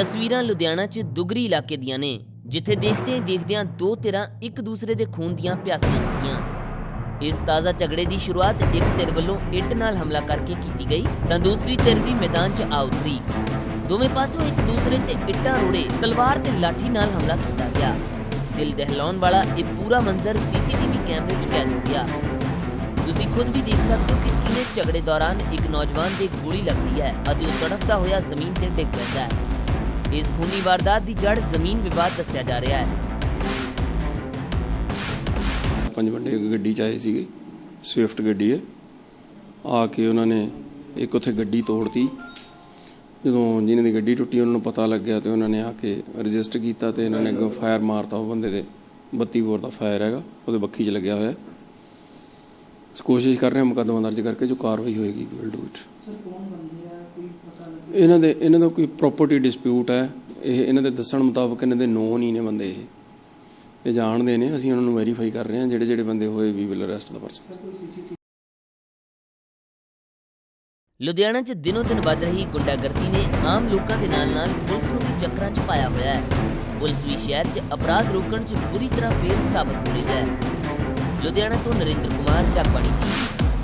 ਤਸਵੀਰਾਂ ਲੁਧਿਆਣਾ 'ਚ ਦੁਗਰੀ ਇਲਾਕੇ ਦੀਆਂ ਨੇ, ਜਿੱਥੇ ਦੇਖਦੇ ਹੀ ਦੇਖਦਿਆਂ ਦੋ ਧਿਰਾਂ ਇੱਕ ਦੂਸਰੇ ਦੇ ਖੂਨ ਦੀਆਂ ਪਿਆਸੀਆਂ ਹੋ ਇਸ ਤਾਜ਼ਾ ਝਗੜੇ ਦੀ ਸ਼ੁਰੂਆਤ ਇੱਕ ਧਿਰ ਵੱਲੋਂ ਇੱਟ ਨਾਲ ਹਮਲਾ ਕਰਕੇ ਕੀਤੀ ਗਈ, ਤਾਂ ਦੂਸਰੀ ਧਿਰ ਵੀ ਮੈਦਾਨ 'ਚ ਆ ਉਤਰੀ। ਦੋਵੇਂ ਪਾਸੋਂ ਇੱਕ ਦੂਸਰੇ ਤੇ ਇੱਟਾਂ ਰੋੜੇ ਤਲਵਾਰ ਤੇ ਲਾਠੀ ਨਾਲ ਹਮਲਾ ਕੀਤਾ ਗਿਆ। ਦਿਲ ਦਹਿਲਾਉਣ ਵਾਲਾ ਇਹ ਪੂਰਾ ਮੰਜ਼ਰ ਸੀਸੀਟੀਵੀ ਕੈਮਰੇ 'ਚ ਕੈਦ ਹੋ ਗਿਆ। ਤੁਸੀਂ ਖੁਦ ਵੀ ਦੇਖ ਸਕਦੇ ਹੋ ਕਿ ਕਿਵੇਂ ਝਗੜੇ ਦੌਰਾਨ ਇੱਕ ਨੌਜਵਾਨ ਦੇ ਗੋਲੀ ਲੱਗਦੀ ਹੈ ਅਤੇ ਉਹ ਤੜਫਦਾ ਹੋਇਆ ਜ਼ਮੀਨ ਤੇ ਡਿੱਗ ਪੈਂਦਾ ਹੈ। ਇਸ ਖੂਨੀ ਵਾਰਦਾਤ ਦੀ ਜੜ ਜ਼ਮੀਨ ਵਿਵਾਦ ਦੱਸਿਆ ਜਾ ਰਿਹਾ ਹੈ। ਪੰਜ ਬੰਦੇ ਇੱਕ ਗੱਡੀ 'ਚ ਆਏ ਸੀਗੇ। ਸਵਿਫਟ ਗੱਡੀ ਹੈ। ਆ ਕੇ ਉਹਨਾਂ ਨੇ ਇੱਕ ਉੱਥੇ ਗੱਡੀ ਤੋੜਤੀ। ਜਦੋਂ ਜਿਹਨਾਂ ਦੀ ਗੱਡੀ ਟੁੱਟੀ ਉਹਨਾਂ ਨੂੰ ਪਤਾ ਲੱਗਿਆ ਤੇ ਉਹਨਾਂ ਨੇ ਆ ਕੇ ਰਜਿਸਟਰ ਕੀਤਾ ਤੇ ਇਹਨਾਂ ਨੇ ਅੱਗੋਂ ਫਾਇਰ ਮਾਰਤਾ। ਉਹ ਬੰਦੇ ਦੇ 32 ਬੋਰ ਦਾ ਫਾਇਰ ਹੈਗਾ ਉਹਦੇ ਬੱਖੀ 'ਚ ਲੱਗਿਆ ਹੋਇਆ। ਕੋਸ਼ਿਸ਼ ਕਰ ਰਹੇ ਹਾਂ ਮੁਕੱਦਮਾ ਦਰਜ ਕਰਕੇ ਜੋ ਕਾਰਵਾਈ ਹੋਏਗੀ ਵਿਲ ਡੂ ਇਟ ਸਰ ਕੌਣ ਬੰਦੇ ਇਹਨਾਂ ਦੇ, ਇਹਨਾਂ ਦਾ ਕੋਈ ਪ੍ਰਾਪਰਟੀ ਡਿਸਪਿਊਟ ਹੈ, ਇਹ ਇਹਨਾਂ ਦੇ ਦੱਸਣ ਮੁਤਾਬਕ ਇਹਨਾਂ ਦੇ ਨੋਨ ਹੀ ਨੇ ਬੰਦੇ ਇਹ। ਇਹ ਜਾਣਦੇ ਨੇ, ਅਸੀਂ ਉਹਨਾਂ ਨੂੰ ਵੈਰੀਫਾਈ ਕਰ ਰਹੇ ਹਾਂ, ਜਿਹੜੇ ਜਿਹੜੇ ਬੰਦੇ ਹੋਏ ਵੀ will arrest the person Ludhiana 'ਚ ਦਿਨੋ ਦਿਨ ਵੱਧ ਰਹੀ ਗੁੰਡਾਗਰਦੀ ਨੇ ਆਮ ਲੋਕਾਂ ਦੇ ਨਾਲ-ਨਾਲ ਪੁਲਿਸ ਨੂੰ ਵੀ ਚੱਕਰਾਂ 'ਚ ਪਾਇਆ ਹੋਇਆ ਹੈ। ਪੁਲਿਸ ਵੀ ਸ਼ਹਿਰ 'ਚ ਅਪਰਾਧ ਰੋਕਣ 'ਚ ਬੁਰੀ ਤਰ੍ਹਾਂ ਫੇਲ ਸਾਬਤ ਹੋ ਰਹੀ ਹੈ। ਲੁਧਿਆਣਾ ਤੋਂ ਨਰਿੰਦਰ ਕੁਮਾਰ ਜਗਬਾਣੀ